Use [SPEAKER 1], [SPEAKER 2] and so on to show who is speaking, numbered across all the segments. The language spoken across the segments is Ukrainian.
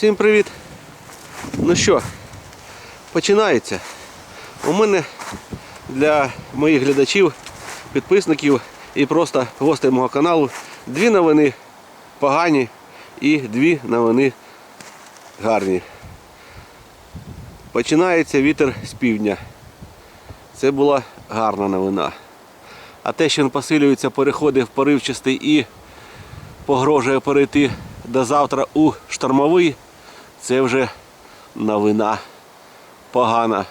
[SPEAKER 1] Всім привіт! Ну що, починається. У мене для моїх глядачів, підписників і просто гостей мого каналу дві новини погані і дві новини гарні. Починається вітер з півдня. Це була гарна новина. А те, що він посилюється, переходить в поривчастий і погрожує перейти до завтра у штормовий, це вже новина погана.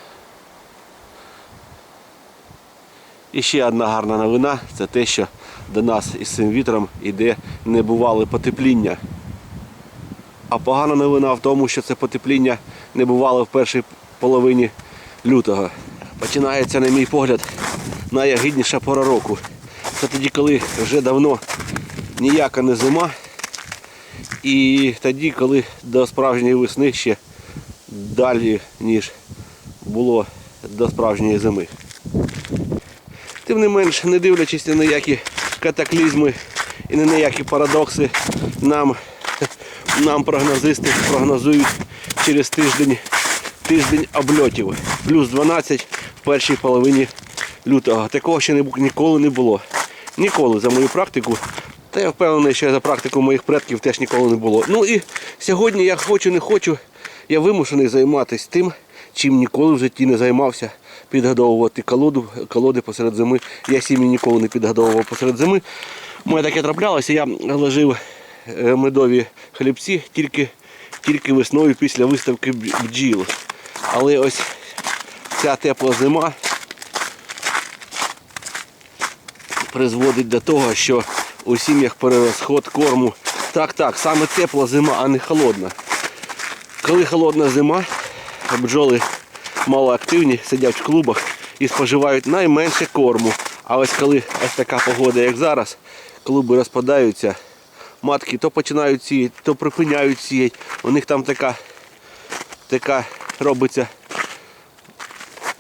[SPEAKER 1] І ще одна гарна новина це те, що до нас із цим вітром йде небувале потепління. А погана новина в тому, що це потепління не бувало в першій половині лютого. Починається, на мій погляд, найагідніша пора року. Це тоді, коли вже давно ніяка не зима. І тоді, коли до справжньої весни ще далі, ніж було до справжньої зими. Тим не менш, не дивлячись на ніякі катаклізми і на ніякі парадокси, нам, нам прогнозисти прогнозують через тиждень, тиждень обльотів. Плюс 12 в першій половині лютого. Такого ще ніколи не було. Ніколи за мою практику. Та я впевнений, що за практику моїх предків теж ніколи не було. Ну і сьогодні я хочу, не хочу, я вимушений займатися тим, чим ніколи в житті не займався. Підгодовувати колоду, колоди посеред зими. Я сім'ї ніколи не підгодовував посеред зими. Мене таке траплялося, я ложив е, медові хлібці тільки, тільки весною після виставки бджіл. Але ось ця тепла зима призводить до того, що у сім'ях перерозход корму. Так, так, саме тепла зима, а не холодна. Коли холодна зима, бджоли малоактивні, сидять в клубах і споживають найменше корму. А ось коли ось така погода, як зараз, клуби розпадаються, матки то починають сіяти, то припиняють сіяти. У них там така, така робиться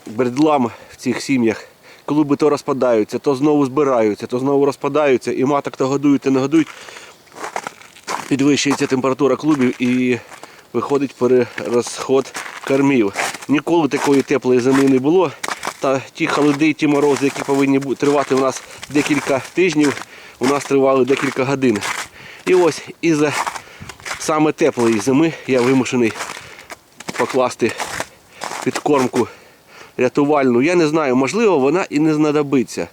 [SPEAKER 1] бердлам в цих сім'ях. Клуби то розпадаються, то знову збираються, то знову розпадаються, і маток то годують, то не годують. Підвищується температура клубів і виходить перерозход кормів. Ніколи такої теплої зими не було. Та ті холоди, ті морози, які повинні тривати у нас декілька тижнів, у нас тривали декілька годин. І ось із-за саме теплої зими я вимушений покласти підкормку рятувальну. Я не знаю, можливо, вона і не знадобиться.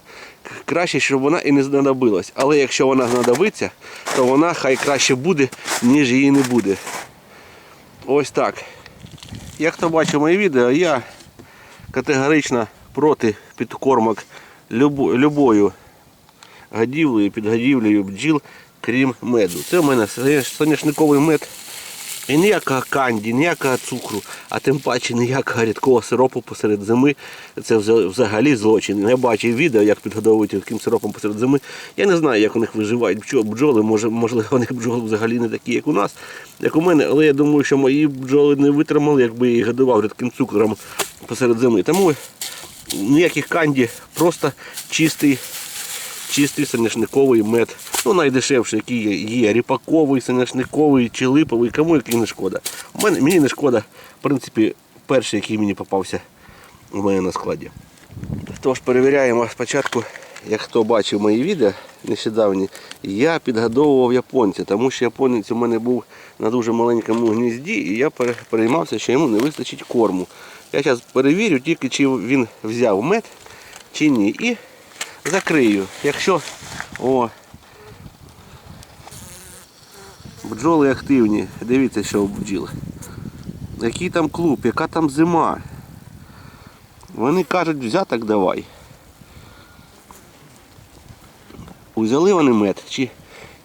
[SPEAKER 1] Краще, щоб вона і не знадобилась. Але якщо вона знадобиться, то вона хай краще буде, ніж її не буде. Ось так. Як хто бачив моє відео, я категорично проти підкормок любо- любою годівлею, підгодівлею бджіл, крім меду. Це в мене соняшниковий мед. І ніякого канді, ніякого цукру, а тим паче ніякого рідкого сиропу посеред зими. Це взагалі злочин. Я бачив відео, як підгодовують таким сиропом посеред зими. Я не знаю, як у них виживають бджо- бджоли. Може, можливо, них бджоли взагалі не такі, як у нас, як у мене, але я думаю, що мої бджоли не витримали, якби я їх годував рідким цукром посеред зими. Тому ніяких канді, просто чистий чистий соняшниковий мед. Ну, найдешевший, який є, ріпаковий, соняшниковий чи липовий, кому який не шкода. У мене, мені не шкода, в принципі, перший, який мені попався у мене на складі. Тож перевіряємо спочатку, як хто бачив мої відео нещодавні, я підгодовував японця, тому що японець у мене був на дуже маленькому гнізді, і я переймався, що йому не вистачить корму. Я зараз перевірю тільки, чи він взяв мед, чи ні. І закрию. Якщо о, бджоли активні, дивіться, що у бджіл. Який там клуб, яка там зима. Вони кажуть, взяток давай. Взяли вони мед чи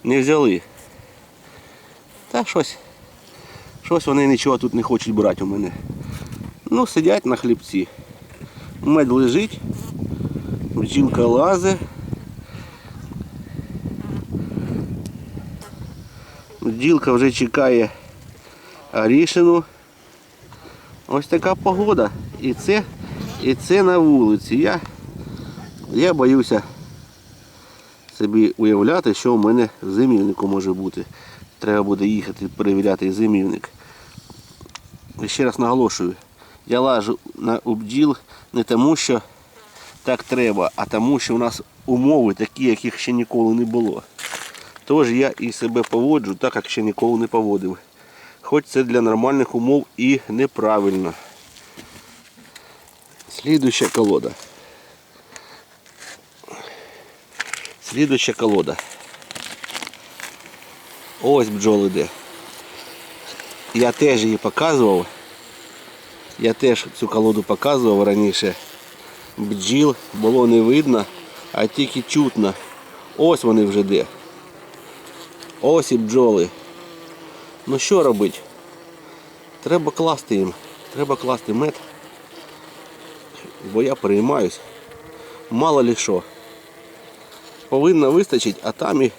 [SPEAKER 1] не взяли? Та щось. Щось вони нічого тут не хочуть брати у мене. Ну, сидять на хлібці. Мед лежить. Бджілка лазе. Бджілка вже чекає Арішину. Ось така погода. І це, і це на вулиці. Я, я боюся собі уявляти, що у мене в зимівнику може бути. Треба буде їхати перевіряти зимівник. Ще раз наголошую, я лажу на обділ не тому, що так треба, а тому, що у нас умови такі, яких ще ніколи не було. Тож я і себе поводжу так, як ще ніколи не поводив. Хоч це для нормальних умов і неправильно. Слідуюча колода. Слідуюча колода. Ось бджоли де. Я теж її показував. Я теж цю колоду показував раніше. Бджіл було не видно, а тільки чутно. Ось вони вже де. Ось і бджоли. Ну що робити? Треба класти їм. Треба класти мед. Бо я переймаюсь. Мало ли що. Повинно вистачити, а там і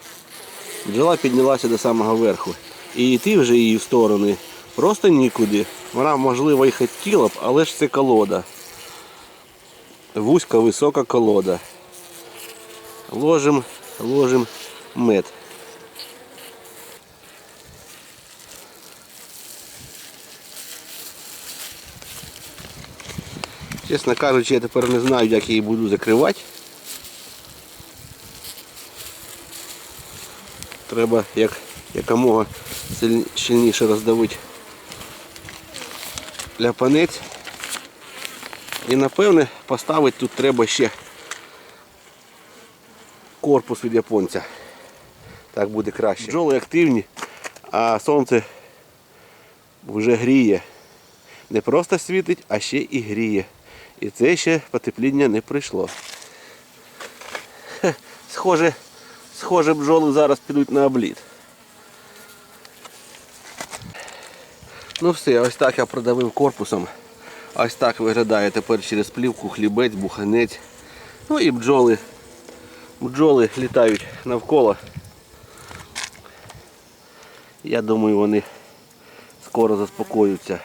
[SPEAKER 1] бджола піднялася до самого верху. І йти вже її в сторони просто нікуди. Вона, можливо, і хотіла б, але ж це колода. Вузька висока колода. Ложим, ложим мед. Чесно кажучи, я тепер не знаю, як її буду закривати. Треба як, якомога сильні- щільніше роздавити ляпанець. І напевне поставити тут треба ще корпус від японця. Так буде краще. Бджоли активні, а сонце вже гріє. Не просто світить, а ще і гріє. І це ще потепління не прийшло. Хе, Схоже, схоже, бджоли зараз підуть на обліт. Ну все, ось так я продавив корпусом. Ось так виглядає тепер через плівку хлібець, буханець. Ну і бджоли. Бджоли літають навколо. Я думаю, вони скоро заспокоються.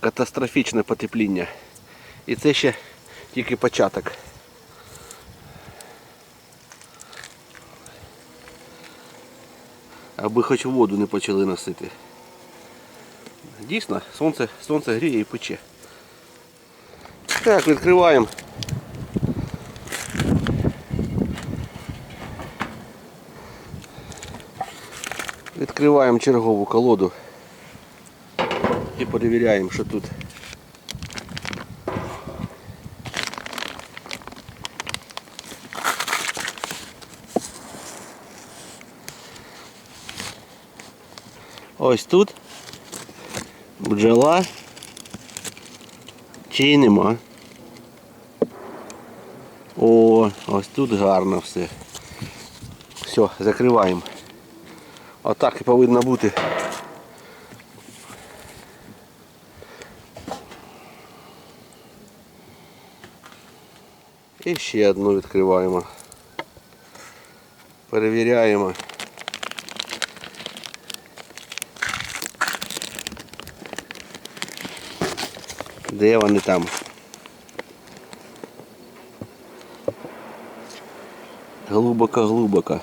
[SPEAKER 1] Катастрофічне потепління. І це ще тільки початок. Аби хоч воду не почали носити. Дійсно, сонце, сонце гріє і пече. Так, відкриваємо. Відкриваємо чергову колоду і перевіряємо, що тут. Ось тут бджола чи нема. О, ось тут гарно все. Все, закриваємо. Отак і повинно бути. І ще одну відкриваємо. Перевіряємо. Де вони там? Глибоко-глибоко.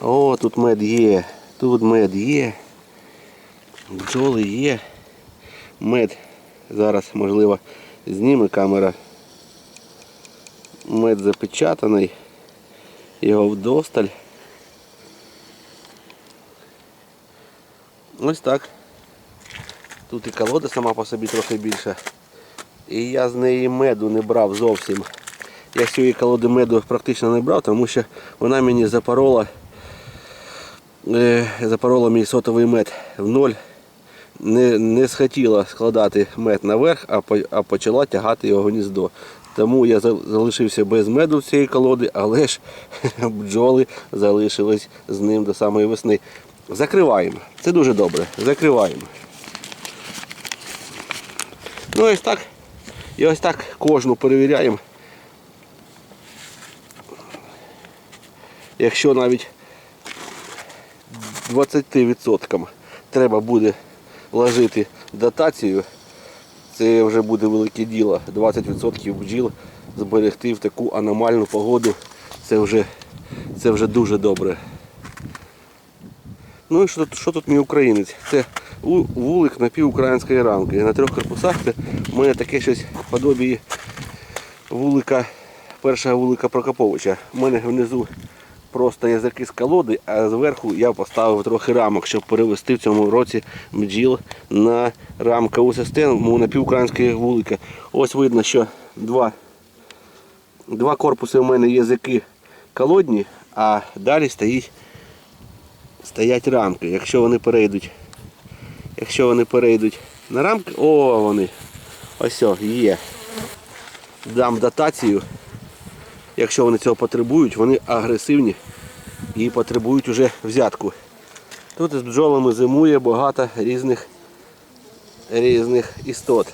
[SPEAKER 1] О, тут мед є, тут мед є. Бджоли є. Мед. Зараз, можливо, зніме камера. Мед запечатаний. Його вдосталь. Ось так. Тут і колода сама по собі трохи більша. І я з неї меду не брав зовсім. Я з цієї колоди меду практично не брав, тому що вона мені запорола, е, запорола мій сотовий мед в ноль. Не, не схотіла складати мед наверх, а, а почала тягати його гніздо. Тому я залишився без меду цієї колоди, але ж бджоли залишились з ним до самої весни. Закриваємо. Це дуже добре. Закриваємо. Ну ось так. І ось так кожну перевіряємо. Якщо навіть 20% треба буде вложити дотацію, це вже буде велике діло. 20% бджіл зберегти в таку аномальну погоду. Це вже, це вже дуже добре. Ну і що тут, що тут мій українець? Це вулик напівукраїнської рамки. На трьох корпусах це в мене таке щось подобіє вулика, першого вулика Прокоповича. У мене внизу просто язики з колоди, а зверху я поставив трохи рамок, щоб перевести в цьому році бджіл на рамкову систему напівукраїнської вулика. Ось видно, що два, два корпуси у мене язики колодні, а далі стоїть стоять рамки. Якщо вони перейдуть, якщо вони перейдуть на рамки, о, вони. Ось о, є. Дам дотацію. Якщо вони цього потребують, вони агресивні і потребують уже взятку. Тут з бджолами зимує багато різних, різних істот.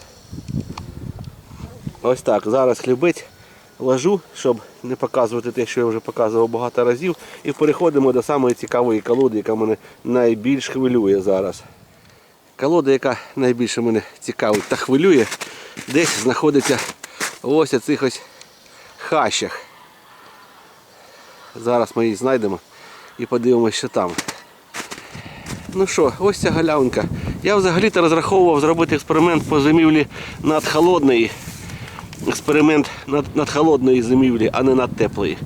[SPEAKER 1] Ось так. Зараз хлібець ложу, щоб не показувати те, що я вже показував багато разів. І переходимо до самої цікавої колоди, яка мене найбільш хвилює зараз. Колода, яка найбільше мене цікавить та хвилює, десь знаходиться ось цих ось хащах. Зараз ми її знайдемо і подивимося, що там. Ну що, ось ця галявинка. Я взагалі-то розраховував зробити експеримент по зимівлі над холодної. Експеримент над, над холодної зимівлі, а не над теплої.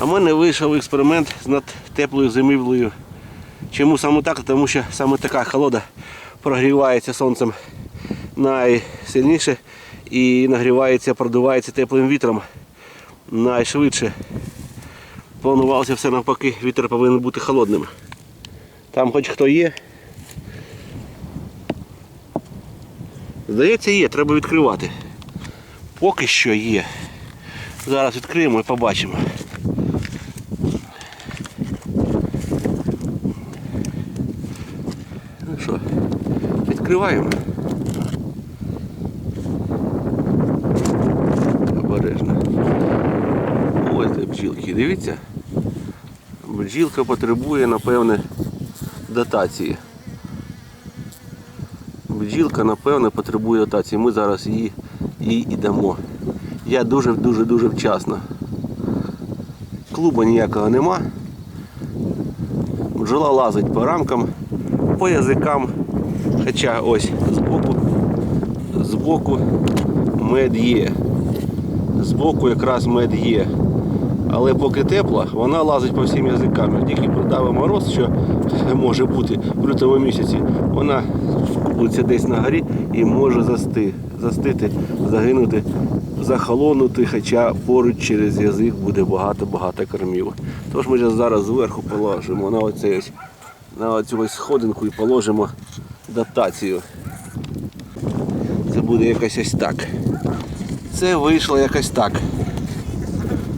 [SPEAKER 1] А в мене вийшов експеримент з над теплою зимівлею. Чому саме так? Тому що саме така холода прогрівається сонцем найсильніше і нагрівається, продувається теплим вітром найшвидше. Планувалося все навпаки, вітер повинен бути холодним. Там хоч хто є. Здається, є, треба відкривати. Поки що є. Зараз відкриємо і побачимо. Ну що, відкриваємо. Обережно. Ось де бджілки, дивіться. Бджілка потребує, напевне, дотації. Бджілка, напевне, потребує дотації. Ми зараз її, їй і. Я дуже-дуже-дуже вчасно. Клуба ніякого нема. Бджола лазить по рамкам, по язикам. Хоча ось збоку, збоку мед є. Збоку якраз мед є. Але поки тепла, вона лазить по всім язикам. Тільки продавив мороз, що може бути в лютому місяці, вона скупиться десь на горі і може засти, застити, загинути, захолонути, хоча поруч через язик буде багато-багато кормів. Тож ми зараз зверху положимо на ось, на оцю ось сходинку і положимо дотацію. Це буде якось ось так. Це вийшло якось так.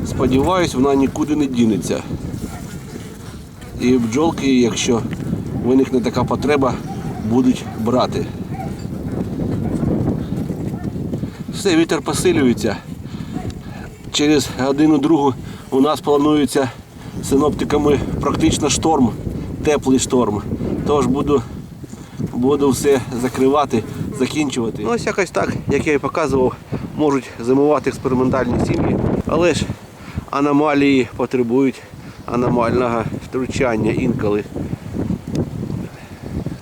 [SPEAKER 1] Сподіваюсь, вона нікуди не дінеться. І бджолки, якщо виникне така потреба, будуть брати. Все, вітер посилюється. Через годину-другу у нас планується синоптиками практично шторм, теплий шторм. Тож буду, буду все закривати, закінчувати. Ну, ось якось так, як я і показував, можуть зимувати експериментальні сім'ї, але ж аномалії потребують аномального втручання інколи.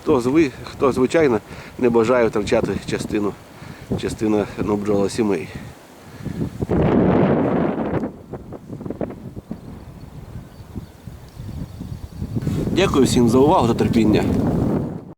[SPEAKER 1] Хто, зви, хто звичайно не бажає втрачати частину, частину ну, бджолосімей. Дякую всім за увагу та терпіння.